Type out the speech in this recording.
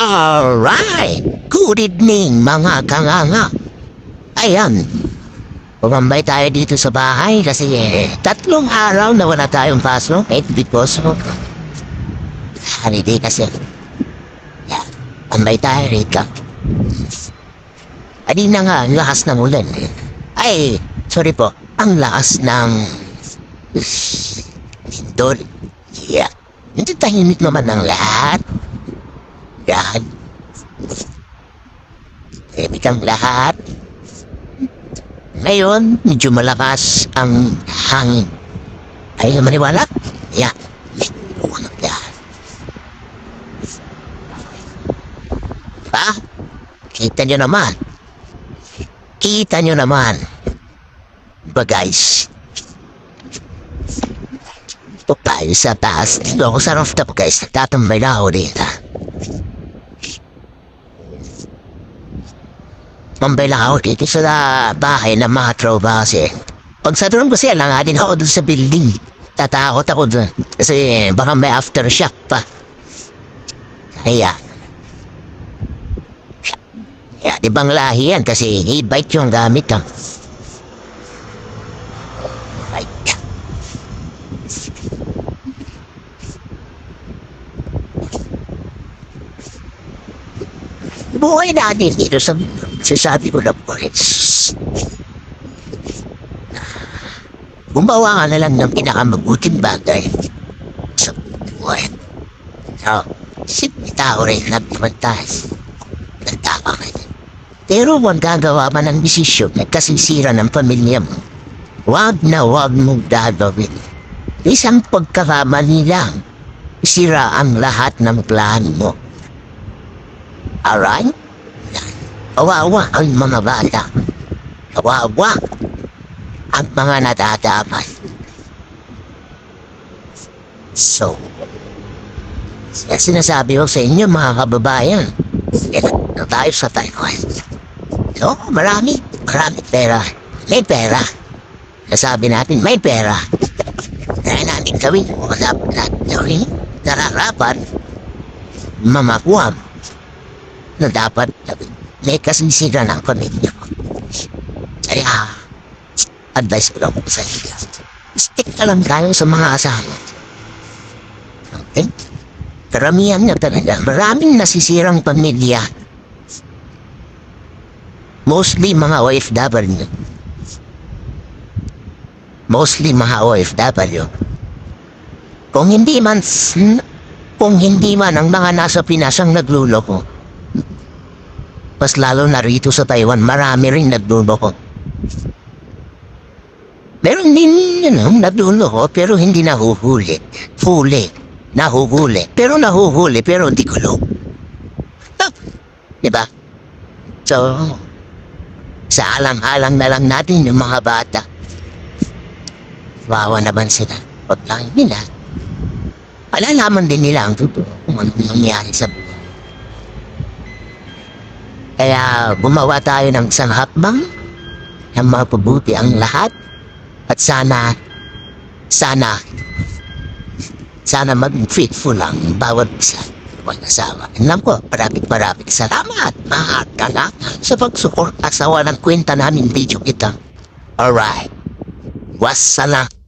Alright! Good evening mga kanganga. Ayan. Pumambay tayo dito sa bahay kasi eh, tatlong araw na wala tayong pasok. Eh, because of holiday kasi. Yeah. Pambay tayo rito. Adi na nga, ang lakas ng ulan. Ay, sorry po. Ang lakas ng... Lindol. Yeah. Hindi tahimik naman ng lahat. Yan. Tahimik ang lahat. Ngayon, medyo malakas ang hangin. Ayaw maniwala? Yeah. Pa? Kita nyo naman. Kita nyo naman. Ba guys? Ito tayo sa taas. Dito ako sa rooftop guys. Tatambay na ako dito. Mambay lang ako dito sa bahay ng mga tropa kasi. Pag sa drone kasi lang din ako dun sa building. Tatakot ako dun. Kasi baka may aftershock pa. Kaya. Kaya di bang lahi yan kasi e-bike yung gamit lang. Bike. Buhay natin dito sa sasabi ko na boys. Gumawa ka na lang ng pinakamabuting bagay sa buhay. So, simple tao rin nagpamantas. Nagtama ka din. Pero huwag gagawa man ng desisyon na kasisira ng pamilya mo. Huwag na huwag mong gagawin. Isang pagkakamali lang, sira ang lahat ng plano mo. Alright? Kawawa ang mga bata. Kawawa ang mga natataman. So, sinasabi ko sa inyo mga kababayan, ito tayo sa Taiwan. No, marami, marami pera. May pera. Nasabi natin, may pera. Kaya natin gawin, o dapat natin gawin, nararapat, mamakuha na dapat may kasisigan ng pamilya mo. Kaya, advice ko lang po sa inyo. Stick ka lang tayo sa mga asawa. Okay? Karamihan na talaga. Maraming nasisirang pamilya. Mostly mga OFW. Mostly mga OFW. Kung hindi man, kung hindi man ang mga nasa Pinas ang nagluloko, mas lalo na rito sa Taiwan, marami rin nagluloko. Meron din yun know, nagluloko pero hindi nahuhuli. Huli. Nahuhuli. Pero nahuhuli pero hindi kulong. Ah, diba? So, sa alang-alang na lang natin yung mga bata. Wawa naman sila. Pag lang nila, malalaman din nila ang totoo kung ano nangyari sa buhay. Kaya gumawa tayo ng isang hakbang na mapabuti ang lahat at sana, sana, sana maging faithful lang bawat isa mag-asawa. Alam ko, maraming maraming salamat mga kanga sa pagsuporta sa walang kwenta namin video kita. Alright. Wassalam.